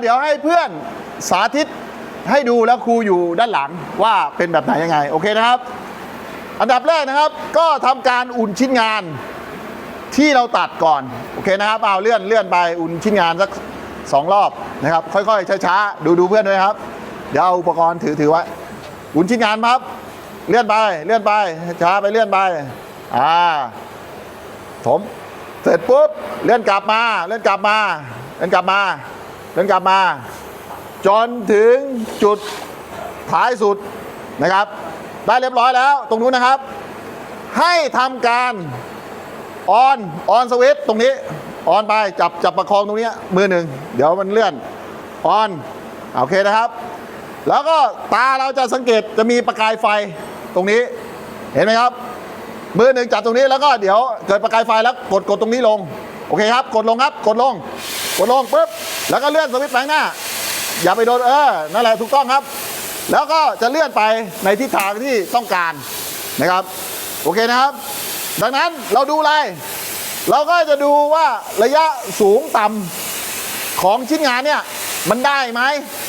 เดี๋ยวให้เพื่อนสาธิตให้ดูแล้วครูอยู่ด้านหลังว่าเป็นแบบไหนยังไง โอเคนะครับ อันดับแรกนะครับ ก็ทำการอุ่นชิ้นงานที่เราตัดก่อน โอเคนะครับเอาเลื่อนเลื่อนไปอุ่นชิ้นงานสักสองรอบนะครับ ค่อยๆช้าๆดูดูเพื่อนด้วยครับ เดี๋ยวเอาอุปกรณ์ถือถือไว้อุ่นชิ้นงานครับ เลื่อนไปเลื่อนไปช้าไปเลื่อนไปอ่าผมเสร็จปุ๊บเลื่อนกลับมาเลื่อนกลับมาเลื่อนกลับมา เลื่อนกลับมา จนถึงจุดท้ายสุดนะครับ ได้เรียบร้อยแล้วตรงนู้นนะครับ ให้ทำการออนออนสวิตตรงนี้ออนไปจับจับประคองตรงนี้มือหนึ่งเดี๋ยวมันเลื่อนออนโอเคนะครับ แล้วก็ตาเราจะสังเกตจะมีประกายไฟตรงนี้เห็นไหมครับ มือหนึ่งจับตรงนี้แล้วก็เดี๋ยวเกิดประกายไฟแล้วกดกดตรงนี้ลง โอเคครับ กดลงครับ กดลง กดลงปุ๊บแล้วก็เลื่อนสวิตช์ไปหน้า อย่าไปโดนเออนั่นแหละถูกต้องครับ แล้วก็จะเลื่อนไปในทิศทางที่ต้องการนะครับ โอเคนะครับ ดังนั้นเราดูอะไร เราก็จะดูว่าระยะสูงต่ำของชิ้นงานเนี่ยมันได้ไหม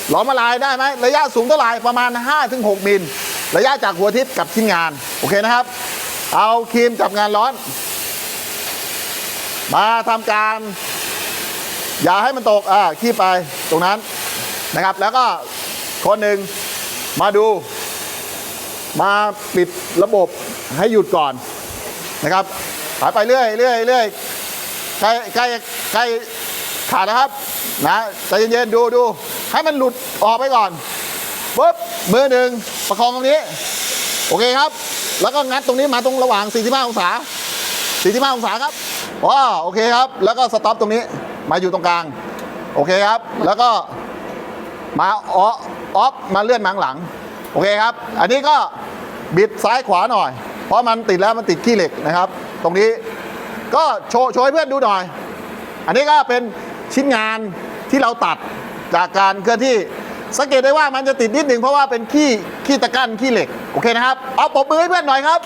หลอมละลายได้ไหมระยะสูงเท่าไหร่ประมาณ 5-6มิลระยะจากหัวทิศกับชิ้นงาน โอเคนะครับ เอาครีมจับงานร้อน มาทำการ อย่าให้มันตกอ่าขี้ไปตรงนั้นนะครับ แล้วก็คนหนึ่งมาดู มาปิดระบบให้หยุดก่อนนะครับหายไปเรื่อยเรื่อยเรื่อยใกล้ใกล้ใกล้ขาดนะครับนะใจเย็นๆดูดูให้มันหลุดออกไปก่อนปุ๊บมือหนึ่งประคองตรงนี้ โอเคครับ แล้วก็งัดตรงนี้มาตรงระหว่าง 45 องศา 45 องศาครับว้าโอเคครับ แล้วก็สต็อปตรงนี้ มาอยู่ตรงกลาง โอเคครับ แล้วก็มาออออฟมาเลื่อนมางหลัง โอเคครับ อันนี้ก็บิดซ้ายขวาหน่อย เพราะมันติดแล้วมันติดขี้เหล็กนะครับ ตรงนี้ก็โชว์โชว์ให้เพื่อนดูหน่อย อันนี้ก็เป็นชิ้นงานที่เราตัดจากการเคลื่อนที่สังเกตได้ว่ามันจะติดนิดหนึ่งเพราะว่าเป็นขี้ขี้ตะกั้นขี้เหล็ก โอเคนะครับ เอาปรบมือให้เพื่อนหน่อยครับ